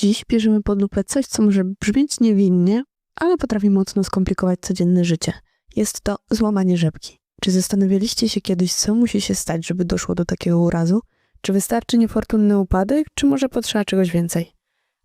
Dziś bierzemy pod lupę coś, co może brzmieć niewinnie, ale potrafi mocno skomplikować codzienne życie. Jest to złamanie rzepki. Czy zastanawialiście się kiedyś, co musi się stać, żeby doszło do takiego urazu? Czy wystarczy niefortunny upadek, czy może potrzeba czegoś więcej?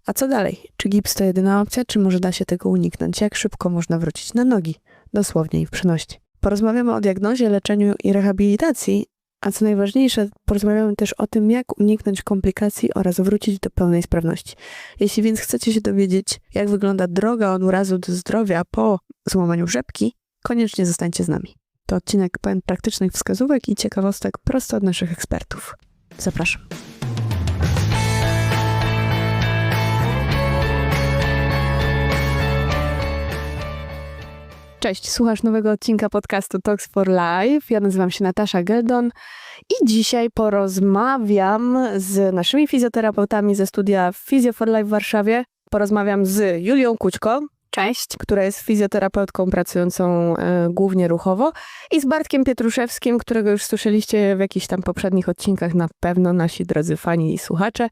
A co dalej? Czy gips to jedyna opcja, czy może da się tego uniknąć? Jak szybko można wrócić na nogi? Dosłownie i w przenośni. Porozmawiamy o diagnozie, leczeniu i rehabilitacji, a co najważniejsze, porozmawiamy też o tym, jak uniknąć komplikacji oraz wrócić do pełnej sprawności. Jeśli więc chcecie się dowiedzieć, jak wygląda droga od urazu do zdrowia po złamaniu rzepki, koniecznie zostańcie z nami. To odcinek pełen praktycznych wskazówek i ciekawostek prosto od naszych ekspertów. Zapraszam. Cześć, słuchasz nowego odcinka podcastu Talks for Life. Ja nazywam się Natasza Geldon i dzisiaj porozmawiam z naszymi fizjoterapeutami ze studia Physio for Life w Warszawie. Porozmawiam z Julią Kućko, Cześć. która jest fizjoterapeutką pracującą e, głównie ruchowo i z Bartkiem Pietruszewskim, którego już słyszeliście w jakichś tam poprzednich odcinkach na pewno nasi drodzy fani i słuchacze.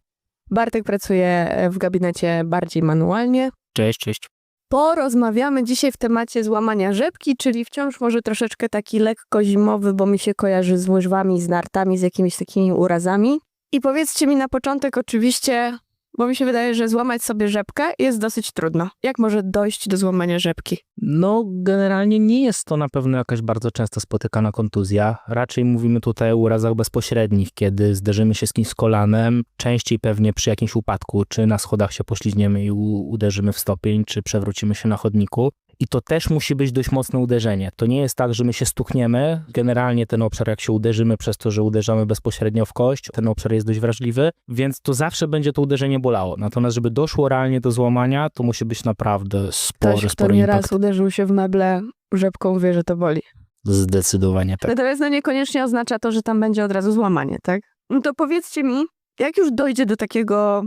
Bartek pracuje e, w gabinecie bardziej manualnie, Cześć, cześć. Porozmawiamy dzisiaj w temacie złamania rzepki, czyli wciąż może troszeczkę taki lekko zimowy, bo mi się kojarzy z łyżwami, z nartami, z jakimiś takimi urazami. I powiedzcie mi na początek oczywiście, bo mi się wydaje, że złamać sobie rzepkę jest dosyć trudno. Jak może dojść do złamania rzepki? No, generalnie nie jest to na pewno jakaś bardzo często spotykana kontuzja. Raczej mówimy tutaj o urazach bezpośrednich, kiedy zderzymy się z kimś z kolanem, częściej pewnie przy jakimś upadku, czy na schodach się poślizgniemy i uderzymy w stopień, czy przewrócimy się na chodniku. I to też musi być dość mocne uderzenie. To nie jest tak, że my się stukniemy. Generalnie ten obszar, jak się uderzymy, przez to, że uderzamy bezpośrednio w kość, ten obszar jest dość wrażliwy, więc to zawsze będzie to uderzenie bolało. Natomiast, żeby doszło realnie do złamania, to musi być naprawdę spory, Ktoś, kto spory nieraz impact. uderzył się w meble rzepką, wie, że to boli. Zdecydowanie tak. Natomiast no niekoniecznie oznacza to, że tam będzie od razu złamanie, tak? No to powiedzcie mi, jak już dojdzie do takiego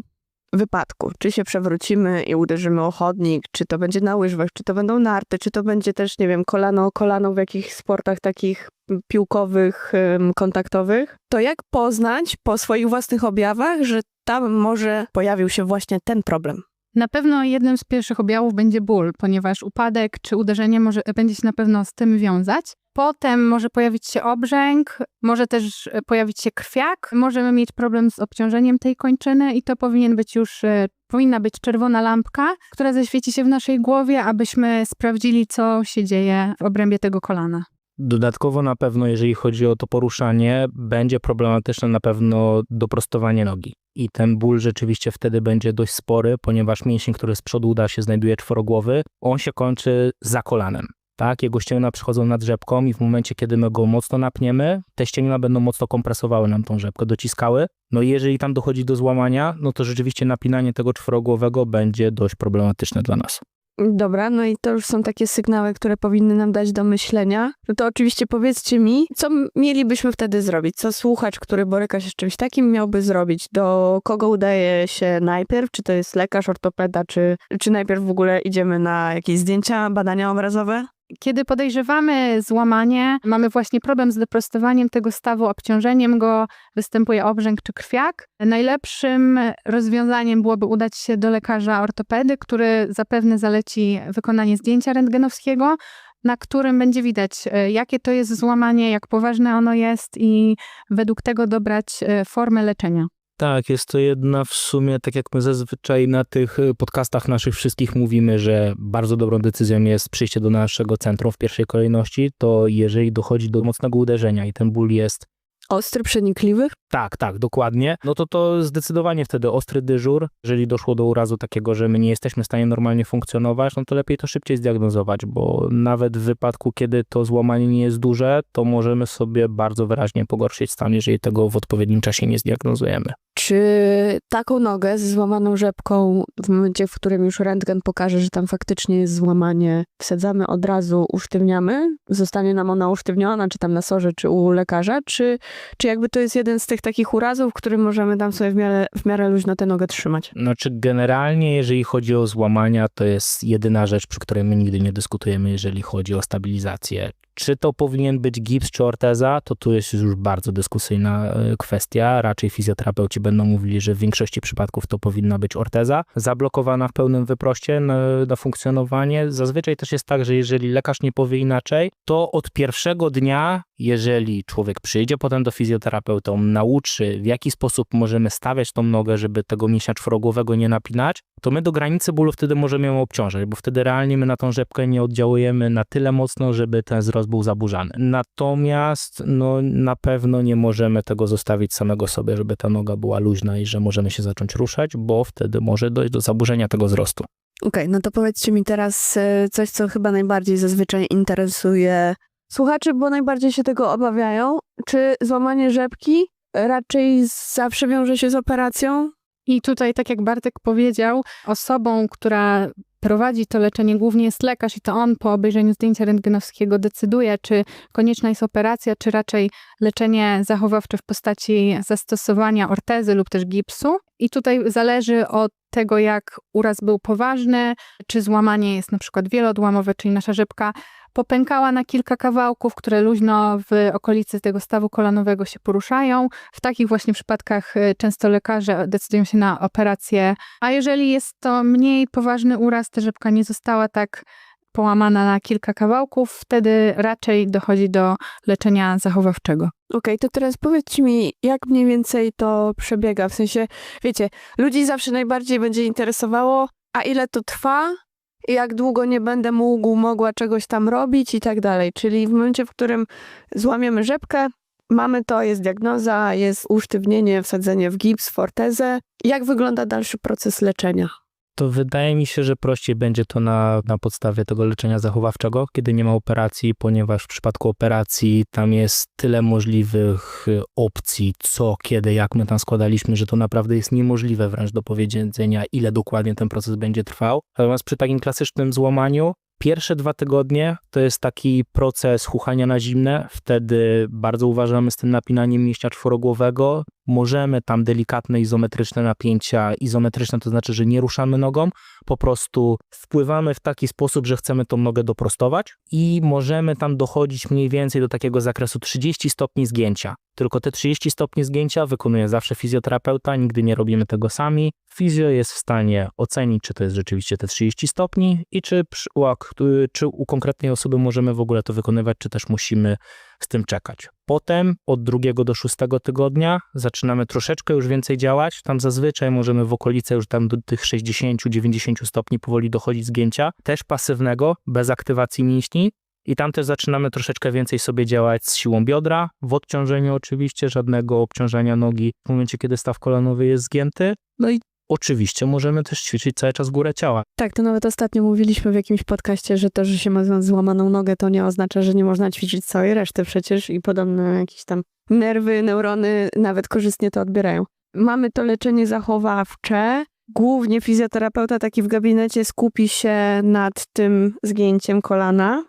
wypadku, czy się przewrócimy i uderzymy o chodnik, czy to będzie na łyżwach, czy to będą narty, czy to będzie też, nie wiem, kolano o kolano w jakichś sportach takich piłkowych, kontaktowych, to jak poznać po swoich własnych objawach, że tam może pojawił się właśnie ten problem? Na pewno jednym z pierwszych objawów będzie ból, ponieważ upadek czy uderzenie może, będzie się na pewno z tym wiązać. Potem może pojawić się obrzęk, może też e, pojawić się krwiak, możemy mieć problem z obciążeniem tej kończyny i to powinien być już, e, powinna być czerwona lampka, która zaświeci się w naszej głowie, abyśmy sprawdzili, co się dzieje w obrębie tego kolana. Dodatkowo na pewno, jeżeli chodzi o to poruszanie, będzie problematyczne na pewno doprostowanie nogi. I ten ból rzeczywiście wtedy będzie dość spory, ponieważ mięsień, który z przodu uda się znajduje czworogłowy, on się kończy za kolanem. Tak, jego ścięgna przychodzą nad rzepką i w momencie, kiedy my go mocno napniemy, te ścięgna będą mocno kompresowały nam tą rzepkę, dociskały. No i jeżeli tam dochodzi do złamania, no to rzeczywiście napinanie tego czworogłowego będzie dość problematyczne dla nas. Dobra, no i to już są takie sygnały, które powinny nam dać do myślenia. No to oczywiście powiedzcie mi, co mielibyśmy wtedy zrobić? Co słuchacz, który boryka się z czymś takim, miałby zrobić? Do kogo udaje się najpierw? Czy to jest lekarz, ortopeda, czy, czy najpierw w ogóle idziemy na jakieś zdjęcia, badania obrazowe? Kiedy podejrzewamy złamanie, mamy właśnie problem z doprostowaniem tego stawu, obciążeniem go, występuje obrzęk czy krwiak. Najlepszym rozwiązaniem byłoby udać się do lekarza ortopedy, który zapewne zaleci wykonanie zdjęcia rentgenowskiego, na którym będzie widać, e, jakie to jest złamanie, jak poważne ono jest i według tego dobrać e, formę leczenia. Tak, jest to jedna w sumie, tak jak my zazwyczaj na tych y, podcastach naszych wszystkich mówimy, że bardzo dobrą decyzją jest przyjście do naszego centrum w pierwszej kolejności, to jeżeli dochodzi do mocnego uderzenia i ten ból jest Ostry, przenikliwy? tak, tak, dokładnie, no to to zdecydowanie wtedy ostry dyżur. Jeżeli doszło do urazu takiego, że my nie jesteśmy w stanie normalnie funkcjonować, no to lepiej to szybciej zdiagnozować, bo nawet w wypadku, kiedy to złamanie nie jest duże, to możemy sobie bardzo wyraźnie pogorszyć stan, jeżeli tego w odpowiednim czasie nie zdiagnozujemy. Czy taką nogę z złamaną rzepką, w momencie, w którym już rentgen pokaże, że tam faktycznie jest złamanie, wsadzamy od razu, usztywniamy? Zostanie nam ona usztywniona, czy tam na sorze, czy u lekarza? Czy czy jakby to jest jeden z tych takich urazów, który możemy tam sobie w miarę, w miarę luźno tę nogę trzymać. Znaczy, generalnie, jeżeli chodzi o złamania, to jest jedyna rzecz, przy której my nigdy nie dyskutujemy, jeżeli chodzi o stabilizację. Czy to powinien być gips czy orteza, to tu jest już bardzo dyskusyjna e, kwestia. Raczej fizjoterapeuci będą mówili, że w większości przypadków to powinna być orteza, zablokowana w pełnym wyproście na, na funkcjonowanie. Zazwyczaj też jest tak, że jeżeli lekarz nie powie inaczej, to od pierwszego dnia, jeżeli człowiek przyjdzie potem do fizjoterapeuty, on nauczy, w jaki sposób możemy stawiać tą nogę, żeby tego mięśnia czworogłowego nie napinać, to my do granicy bólu wtedy możemy ją obciążać, bo wtedy realnie my na tą rzepkę nie oddziałujemy na tyle mocno, żeby ten wzrost był zaburzany. Natomiast no, na pewno nie możemy tego zostawić samego sobie, żeby ta noga była luźna i że możemy się zacząć ruszać, bo wtedy może dojść do zaburzenia tego wzrostu. Okej, no to powiedzcie mi teraz e, coś, co chyba najbardziej zazwyczaj interesuje słuchaczy, bo najbardziej się tego obawiają. Czy złamanie rzepki raczej zawsze wiąże się z operacją? I tutaj, tak jak Bartek powiedział, osobą, która prowadzi to leczenie głównie jest lekarz i to on po obejrzeniu zdjęcia rentgenowskiego decyduje, czy konieczna jest operacja, czy raczej leczenie zachowawcze w postaci zastosowania ortezy lub też gipsu. I tutaj zależy od tego, jak uraz był poważny, czy złamanie jest na przykład wieloodłamowe, czyli nasza rzepka popękała na kilka kawałków, które luźno w okolicy tego stawu kolanowego się poruszają. W takich właśnie przypadkach y, często lekarze decydują się na operację. A jeżeli jest to mniej poważny uraz, ta rzepka nie została tak połamana na kilka kawałków, wtedy raczej dochodzi do leczenia zachowawczego. Okej, to teraz powiedzcie mi, jak mniej więcej to przebiega? W sensie, wiecie, ludzi zawsze najbardziej będzie interesowało, a ile to trwa, jak długo nie będę mógł, mogła czegoś tam robić i tak dalej. Czyli w momencie, w którym złamiemy rzepkę, mamy to, jest diagnoza, jest usztywnienie, wsadzenie w gips, w ortezę. Jak wygląda dalszy proces leczenia? To wydaje mi się, że prościej będzie to na, na podstawie tego leczenia zachowawczego, kiedy nie ma operacji, ponieważ w przypadku operacji tam jest tyle możliwych y, opcji, co, kiedy, jak my tam składaliśmy, że to naprawdę jest niemożliwe wręcz do powiedzenia, ile dokładnie ten proces będzie trwał. Natomiast przy takim klasycznym złamaniu Pierwsze dwa tygodnie to jest taki proces chuchania na zimne. Wtedy bardzo uważamy z tym napinaniem mięśnia czworogłowego. Możemy tam delikatne izometryczne napięcia. Izometryczne to znaczy, że nie ruszamy nogą, po prostu wpływamy w taki sposób, że chcemy tą nogę doprostować i możemy tam dochodzić mniej więcej do takiego zakresu 30 stopni zgięcia. Tylko te 30 stopni zgięcia wykonuje zawsze fizjoterapeuta, nigdy nie robimy tego sami. Fizjo jest w stanie ocenić, czy to jest rzeczywiście te 30 stopni i czy, przy, u, czy u konkretnej osoby możemy w ogóle to wykonywać, czy też musimy z tym czekać. Potem od drugiego do szóstego tygodnia zaczynamy troszeczkę już więcej działać. Tam zazwyczaj możemy w okolicy już tam do tych 60-90 stopni powoli dochodzić zgięcia, też pasywnego, bez aktywacji mięśni. I tam też zaczynamy troszeczkę więcej sobie działać z siłą biodra, w odciążeniu oczywiście, żadnego obciążenia nogi w momencie, kiedy staw kolanowy jest zgięty. No i oczywiście możemy też ćwiczyć cały czas górę ciała. Tak, to nawet ostatnio mówiliśmy w jakimś podcaście, że to, że się ma złamaną nogę, to nie oznacza, że nie można ćwiczyć całej reszty przecież i podobne jakieś tam nerwy, neurony nawet korzystnie to odbierają. Mamy to leczenie zachowawcze. Głównie fizjoterapeuta taki w gabinecie skupi się nad tym zgięciem kolana,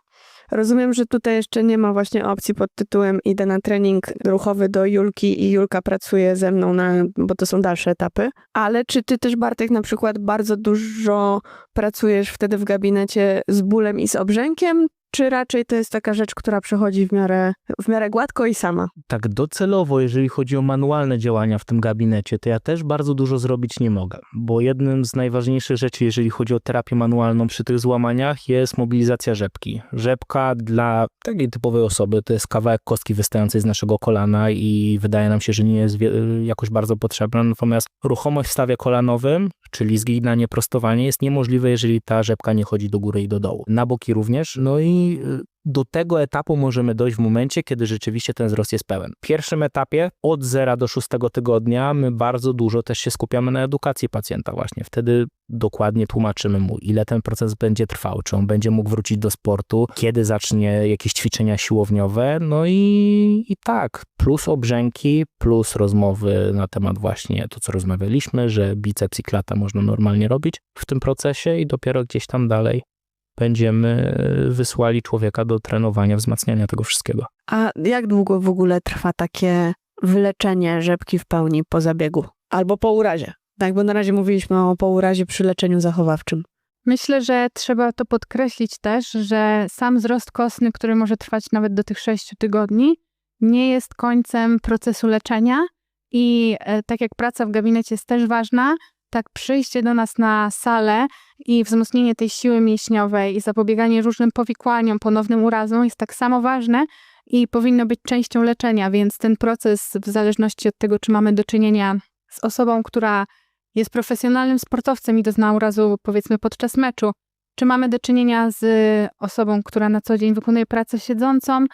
Rozumiem, że tutaj jeszcze nie ma właśnie opcji pod tytułem idę na trening ruchowy do Julki i Julka pracuje ze mną, na, bo to są dalsze etapy. Ale czy ty też, Bartek, na przykład bardzo dużo pracujesz wtedy w gabinecie z bólem i z obrzękiem, czy raczej to jest taka rzecz, która przechodzi w miarę, w miarę gładko i sama? Tak docelowo, jeżeli chodzi o manualne działania w tym gabinecie, to ja też bardzo dużo zrobić nie mogę, bo jednym z najważniejszych rzeczy, jeżeli chodzi o terapię manualną przy tych złamaniach, jest mobilizacja rzepki. Rzepka dla takiej typowej osoby to jest kawałek kostki wystającej z naszego kolana i wydaje nam się, że nie jest jakoś bardzo potrzebna, natomiast ruchomość w stawie kolanowym, czyli zginanie, prostowanie jest niemożliwe, jeżeli ta rzepka nie chodzi do góry i do dołu. Na boki również, no i Y, do tego etapu możemy dojść w momencie, kiedy rzeczywiście ten wzrost jest pełen. W pierwszym etapie od 0 do 6 tygodnia my bardzo dużo też się skupiamy na edukacji pacjenta właśnie. Wtedy dokładnie tłumaczymy mu, ile ten proces będzie trwał, czy on będzie mógł wrócić do sportu, kiedy zacznie jakieś ćwiczenia siłowniowe, no i, i tak, plus obrzęki, plus rozmowy na temat właśnie to, co rozmawialiśmy, że biceps i klata można normalnie robić w tym procesie i dopiero gdzieś tam dalej będziemy wysłali człowieka do trenowania, wzmacniania tego wszystkiego. A jak długo w ogóle trwa takie wyleczenie rzepki w pełni po zabiegu? Albo po urazie? Tak, bo na razie mówiliśmy o po urazie przy leczeniu zachowawczym. Myślę, że trzeba to podkreślić też, że sam wzrost kostny, który może trwać nawet do tych 6 tygodni, nie jest końcem procesu leczenia i e, tak jak praca w gabinecie jest też ważna, tak przyjście do nas na salę i wzmocnienie tej siły mięśniowej i zapobieganie różnym powikłaniom, ponownym urazom jest tak samo ważne i powinno być częścią leczenia, więc ten proces w zależności od tego, czy mamy do czynienia z osobą, która jest profesjonalnym sportowcem i doznał urazu powiedzmy podczas meczu, czy mamy do czynienia z osobą, która na co dzień wykonuje pracę siedzącą,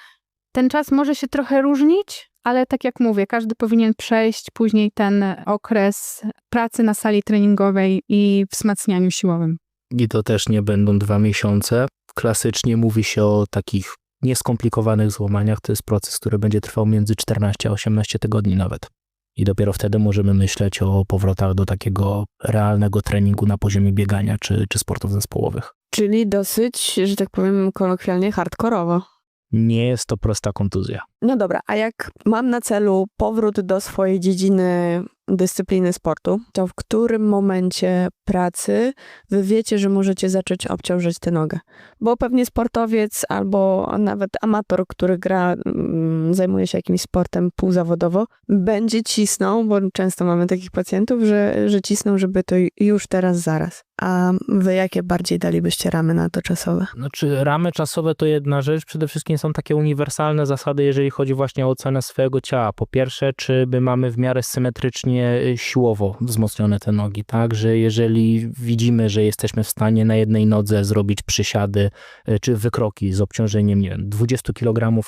ten czas może się trochę różnić, ale tak jak mówię, każdy powinien przejść później ten okres pracy na sali treningowej i wzmacnianiu siłowym. I to też nie będą dwa miesiące. Klasycznie mówi się o takich nieskomplikowanych złamaniach. To jest proces, który będzie trwał między 14 a 18 tygodni nawet. I dopiero wtedy możemy myśleć o powrotach do takiego realnego treningu na poziomie biegania czy, czy sportów zespołowych. Czyli dosyć, że tak powiem kolokwialnie, hardkorowo. Nie jest to prosta kontuzja. No dobra, a jak mam na celu powrót do swojej dziedziny dyscypliny sportu, to w którym momencie pracy wy wiecie, że możecie zacząć obciążać tę nogę? Bo pewnie sportowiec albo nawet amator, który gra, mm, zajmuje się jakimś sportem półzawodowo, będzie cisnął, bo często mamy takich pacjentów, że, że cisną, żeby to już teraz, zaraz. A wy jakie bardziej dalibyście ramy na to czasowe? Znaczy, ramy czasowe to jedna rzecz. Przede wszystkim są takie uniwersalne zasady, jeżeli chodzi właśnie o ocenę swojego ciała. Po pierwsze, czy my mamy w miarę symetrycznie y, siłowo wzmocnione te nogi, tak? Że jeżeli widzimy, że jesteśmy w stanie na jednej nodze zrobić przysiady y, czy wykroki z obciążeniem, nie wiem, 20 kg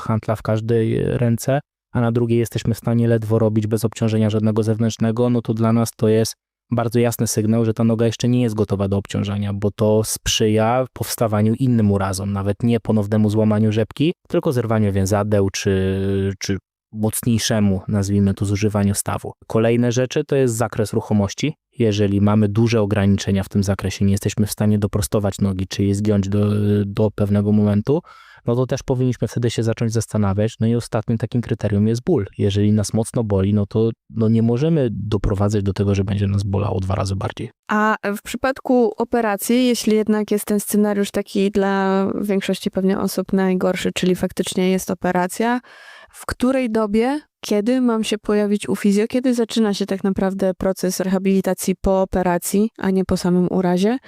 handla w każdej ręce, a na drugiej jesteśmy w stanie ledwo robić bez obciążenia żadnego zewnętrznego, no to dla nas to jest bardzo jasny sygnał, że ta noga jeszcze nie jest gotowa do obciążenia, bo to sprzyja powstawaniu innym urazom, nawet nie ponownemu złamaniu rzepki, tylko zerwaniu więzadeł czy, czy mocniejszemu, nazwijmy to, zużywaniu stawu. Kolejne rzeczy to jest zakres ruchomości. Jeżeli mamy duże ograniczenia w tym zakresie, nie jesteśmy w stanie doprostować nogi, czy je zgiąć do, do pewnego momentu, no to też powinniśmy wtedy się zacząć zastanawiać. No i ostatnim takim kryterium jest ból. Jeżeli nas mocno boli, no to no nie możemy doprowadzać do tego, że będzie nas bolało dwa razy bardziej. A w przypadku operacji, jeśli jednak jest ten scenariusz taki dla większości pewnie osób najgorszy, czyli faktycznie jest operacja, w której dobie, kiedy mam się pojawić u fizjo, kiedy zaczyna się tak naprawdę proces rehabilitacji po operacji, a nie po samym urazie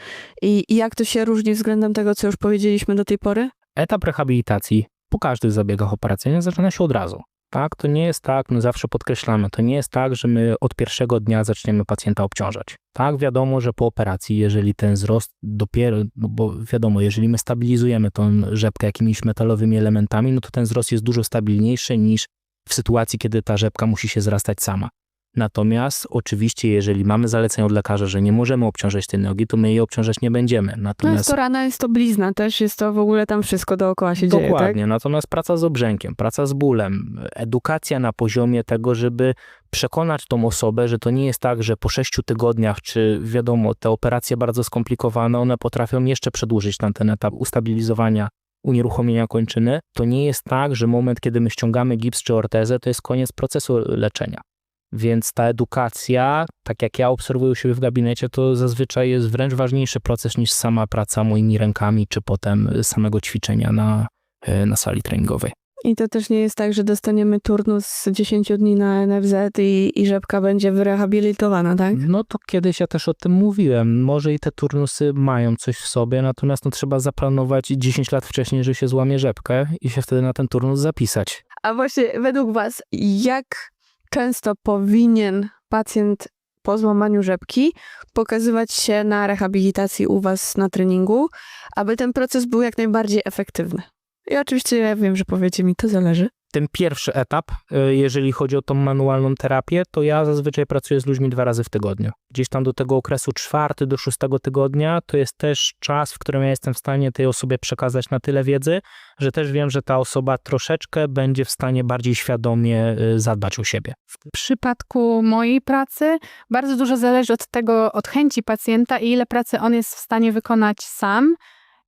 i, i jak to się różni względem tego, co już powiedzieliśmy do tej pory? Etap rehabilitacji po każdych zabiegach operacyjnych zaczyna się od razu. Tak, to nie jest tak, my zawsze podkreślamy, to nie jest tak, że my od pierwszego dnia zaczniemy pacjenta obciążać. Tak, wiadomo, że po operacji, jeżeli ten wzrost dopiero, no bo wiadomo, jeżeli my stabilizujemy tą rzepkę jakimiś metalowymi elementami, no to ten wzrost jest dużo stabilniejszy niż w sytuacji, kiedy ta rzepka musi się zrastać sama. Natomiast oczywiście, jeżeli mamy zalecenie od lekarza, że nie możemy obciążać tej nogi, to my jej obciążać nie będziemy. No Natomiast jest to rana, jest to blizna też, jest to w ogóle tam wszystko dookoła się dzieje, tak? Dokładnie. Natomiast praca z obrzękiem, praca z bólem, edukacja na poziomie tego, żeby przekonać tą osobę, że to nie jest tak, że po sześciu tygodniach, czy wiadomo, te operacje bardzo skomplikowane, one potrafią jeszcze przedłużyć ten etap ustabilizowania unieruchomienia kończyny. To nie jest tak, że moment, kiedy my ściągamy gips czy ortezę, to jest koniec procesu leczenia. Więc ta edukacja, tak jak ja obserwuję u siebie w gabinecie, to zazwyczaj jest wręcz ważniejszy proces niż sama praca moimi rękami, czy potem samego ćwiczenia na, e, na sali treningowej. I to też nie jest tak, że dostaniemy turnus z 10 dni na NFZ i, i rzepka będzie wyrehabilitowana, tak? No to kiedyś ja też o tym mówiłem. Może i te turnusy mają coś w sobie, natomiast no, trzeba zaplanować 10 lat wcześniej, że się złamie rzepkę i się wtedy na ten turnus zapisać. A właśnie według was, jak często powinien pacjent po złamaniu rzepki pokazywać się na rehabilitacji u was na treningu, aby ten proces był jak najbardziej efektywny? I oczywiście ja wiem, że powiecie mi, to zależy. Ten pierwszy etap, y, jeżeli chodzi o tą manualną terapię, to ja zazwyczaj pracuję z ludźmi dwa razy w tygodniu. Gdzieś tam do tego okresu czwarty do szóstego tygodnia to jest też czas, w którym ja jestem w stanie tej osobie przekazać na tyle wiedzy, że też wiem, że ta osoba troszeczkę będzie w stanie bardziej świadomie y, zadbać o siebie. W przypadku mojej pracy bardzo dużo zależy od tego, od chęci pacjenta i ile pracy on jest w stanie wykonać sam.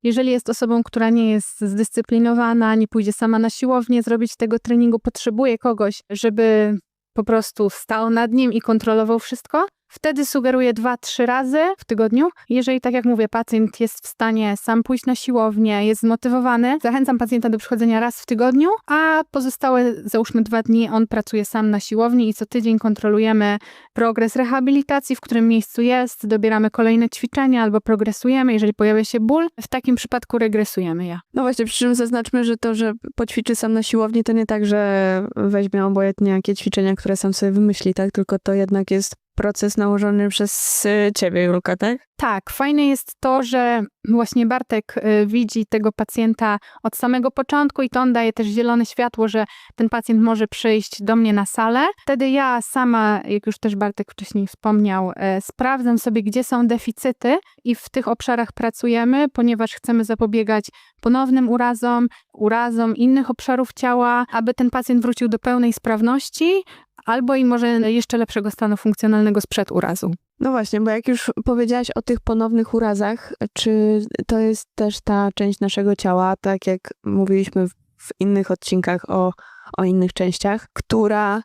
Jeżeli jest osobą, która nie jest zdyscyplinowana, nie pójdzie sama na siłownię zrobić tego treningu, potrzebuje kogoś, żeby po prostu stał nad nim i kontrolował wszystko, wtedy sugeruję dwa, trzy razy w tygodniu. Jeżeli, tak jak mówię, pacjent jest w stanie sam pójść na siłownię, jest zmotywowany, zachęcam pacjenta do przychodzenia raz w tygodniu, a pozostałe, załóżmy dwa dni, on pracuje sam na siłowni i co tydzień kontrolujemy progres rehabilitacji, w którym miejscu jest, dobieramy kolejne ćwiczenia albo progresujemy. Jeżeli pojawia się ból, w takim przypadku regresujemy ja. No właśnie, przy czym zaznaczmy, że to, że poćwiczy sam na siłowni, to nie tak, że weźmie obojętnie jakie ćwiczenia, które sam sobie wymyśli, tak? Tylko to jednak jest proces nałożony przez y, ciebie, Julka, tak? Tak, fajne jest to, że właśnie Bartek y, widzi tego pacjenta od samego początku i to on daje też zielone światło, że ten pacjent może przyjść do mnie na salę. Wtedy ja sama, jak już też Bartek wcześniej wspomniał, e, sprawdzam sobie, gdzie są deficyty i w tych obszarach pracujemy, ponieważ chcemy zapobiegać ponownym urazom, urazom innych obszarów ciała, aby ten pacjent wrócił do pełnej sprawności albo i może jeszcze lepszego stanu funkcjonalnego sprzed urazu. No właśnie, bo jak już powiedziałaś o tych ponownych urazach, czy to jest też ta część naszego ciała, tak jak mówiliśmy w, innych odcinkach o, o innych częściach, która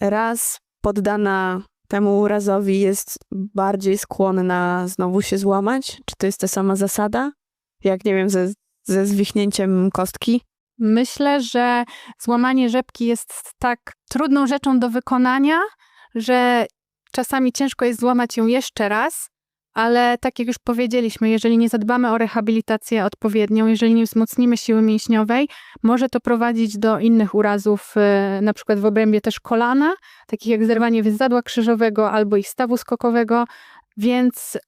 raz poddana temu urazowi jest bardziej skłonna znowu się złamać? Czy to jest ta sama zasada? Jak, nie wiem, ze, ze zwichnięciem kostki? Myślę, że złamanie rzepki jest tak trudną rzeczą do wykonania, że czasami ciężko jest złamać ją jeszcze raz, ale tak jak już powiedzieliśmy, jeżeli nie zadbamy o rehabilitację odpowiednią, jeżeli nie wzmocnimy siły mięśniowej, może to prowadzić do innych urazów, e, na przykład w obrębie też kolana, takich jak zerwanie więzadła krzyżowego albo ich stawu skokowego, więc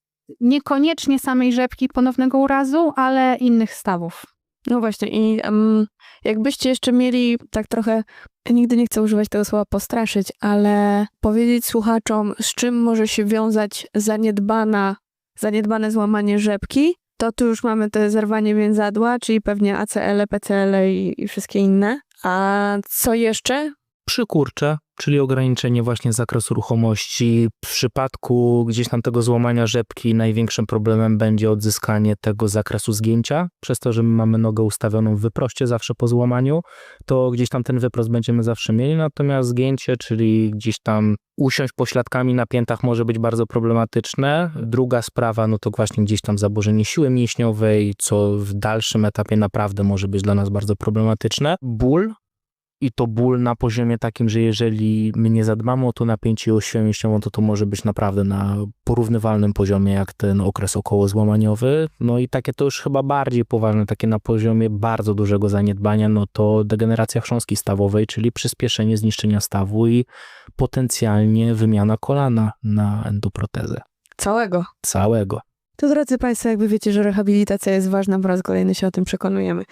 niekoniecznie samej rzepki ponownego urazu, ale innych stawów. No właśnie, i um, jakbyście jeszcze mieli tak trochę, nigdy nie chcę używać tego słowa postraszyć, ale powiedzieć słuchaczom, z czym może się wiązać zaniedbana, zaniedbane złamanie rzepki, to tu już mamy te zerwanie więzadła, czyli pewnie ACL, PCL i, i wszystkie inne. A co jeszcze? Przykurcze, czyli ograniczenie właśnie zakresu ruchomości. W przypadku gdzieś tam tego złamania rzepki największym problemem będzie odzyskanie tego zakresu zgięcia. Przez to, że my mamy nogę ustawioną w wyproście zawsze po złamaniu, to gdzieś tam ten wyprost będziemy zawsze mieli, natomiast zgięcie, czyli gdzieś tam usiąść pośladkami na piętach może być bardzo problematyczne. Druga sprawa, no to właśnie gdzieś tam zaburzenie siły mięśniowej, co w dalszym etapie naprawdę może być dla nas bardzo problematyczne. Ból, i to ból na poziomie takim, że jeżeli my nie zadbamy o to napięcie i o siłę mięśniową, to to może być naprawdę na porównywalnym poziomie jak ten okres okołozłamaniowy. No i takie to już chyba bardziej poważne, takie na poziomie bardzo dużego zaniedbania, no to degeneracja chrząstki stawowej, czyli przyspieszenie zniszczenia stawu i potencjalnie wymiana kolana na endoprotezę. Całego. Całego. To drodzy Państwo, jakby wiecie, że rehabilitacja jest ważna, po raz kolejny się o tym przekonujemy.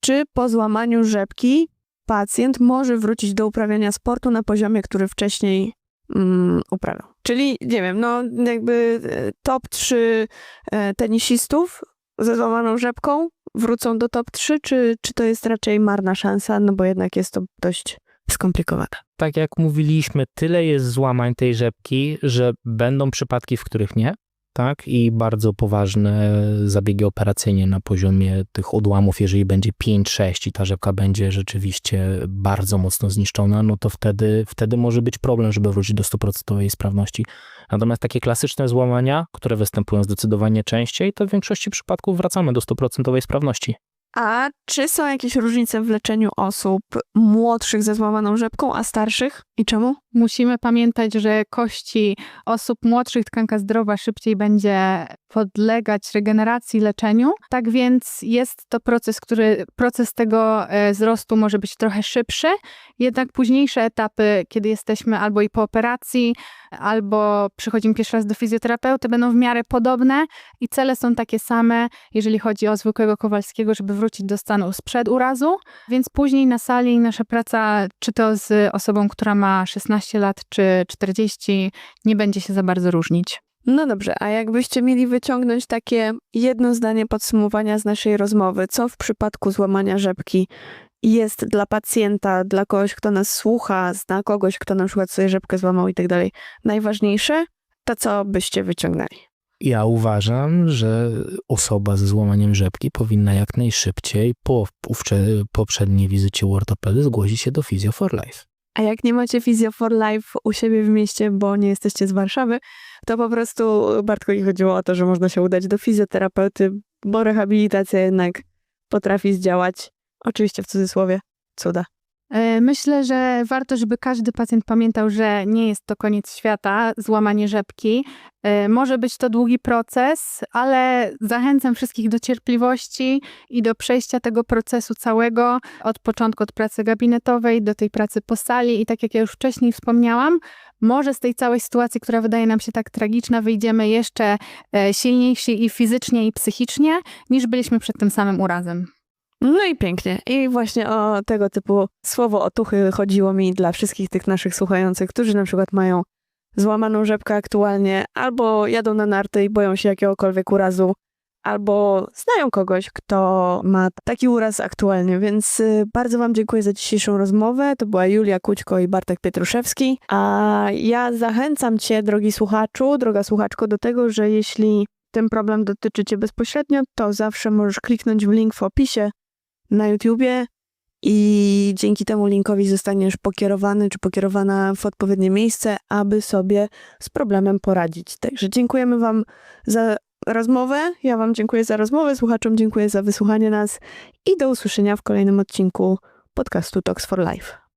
Czy po złamaniu rzepki pacjent może wrócić do uprawiania sportu na poziomie, który wcześniej mm, uprawiał? Czyli, nie wiem, no jakby e, top 3 e, tenisistów ze złamaną rzepką wrócą do top 3, czy, czy to jest raczej marna szansa, no bo jednak jest to dość skomplikowane. Tak jak mówiliśmy, tyle jest złamań tej rzepki, że będą przypadki, w których nie. Tak, i bardzo poważne zabiegi operacyjne na poziomie tych odłamów, jeżeli będzie 5-6 i ta rzepka będzie rzeczywiście bardzo mocno zniszczona, no to wtedy, wtedy może być problem, żeby wrócić do 100% sprawności. Natomiast takie klasyczne złamania, które występują zdecydowanie częściej, to w większości przypadków wracamy do 100% sprawności. A czy są jakieś różnice w leczeniu osób młodszych ze złamaną rzepką, a starszych? I czemu? Musimy pamiętać, że kości osób młodszych, tkanka zdrowa szybciej będzie podlegać regeneracji, leczeniu. Tak więc jest to proces, który, proces tego e, wzrostu może być trochę szybszy, jednak późniejsze etapy, kiedy jesteśmy albo i po operacji, albo przychodzimy pierwszy raz do fizjoterapeuty, będą w miarę podobne i cele są takie same, jeżeli chodzi o zwykłego Kowalskiego, żeby wrócić do stanu sprzed urazu, więc później na sali nasza praca, czy to z osobą, która ma 16 lat, czy 40, nie będzie się za bardzo różnić. No dobrze, a jakbyście mieli wyciągnąć takie jedno zdanie podsumowania z naszej rozmowy, co w przypadku złamania rzepki jest dla pacjenta, dla kogoś, kto nas słucha, zna kogoś, kto na przykład sobie rzepkę złamał i tak dalej, najważniejsze, to co byście wyciągnęli? Ja uważam, że osoba ze złamaniem rzepki powinna jak najszybciej po poprzedniej wizycie u ortopedy zgłosić się do Physio for Life. A jak nie macie Physio for Life u siebie w mieście, bo nie jesteście z Warszawy, to po prostu Bartkowi chodziło o to, że można się udać do fizjoterapeuty, bo rehabilitacja jednak potrafi zdziałać, oczywiście w cudzysłowie, cuda. E, Myślę, że warto, żeby każdy pacjent pamiętał, że nie jest to koniec świata, złamanie rzepki. E, Może być to długi proces, ale zachęcam wszystkich do cierpliwości i do przejścia tego procesu całego od początku, od pracy gabinetowej do tej pracy po sali. I tak jak ja już wcześniej wspomniałam, może z tej całej sytuacji, która wydaje nam się tak tragiczna, wyjdziemy jeszcze e, silniejsi i fizycznie, i psychicznie, niż byliśmy przed tym samym urazem. No i pięknie. I właśnie o tego typu słowo otuchy chodziło mi dla wszystkich tych naszych słuchających, którzy na przykład mają złamaną rzepkę aktualnie, albo jadą na narty i boją się jakiegokolwiek urazu, albo znają kogoś, kto ma taki uraz aktualnie. Więc y, bardzo Wam dziękuję za dzisiejszą rozmowę. To była Julia Kućko i Bartek Pietruszewski. A ja zachęcam Cię, drogi słuchaczu, droga słuchaczko, do tego, że jeśli ten problem dotyczy Cię bezpośrednio, to zawsze możesz kliknąć w link w opisie na YouTubie i dzięki temu linkowi zostaniesz pokierowany czy pokierowana w odpowiednie miejsce, aby sobie z problemem poradzić. Także dziękujemy Wam za rozmowę. Ja Wam dziękuję za rozmowę, słuchaczom dziękuję za wysłuchanie nas i do usłyszenia w kolejnym odcinku podcastu Talks for Life.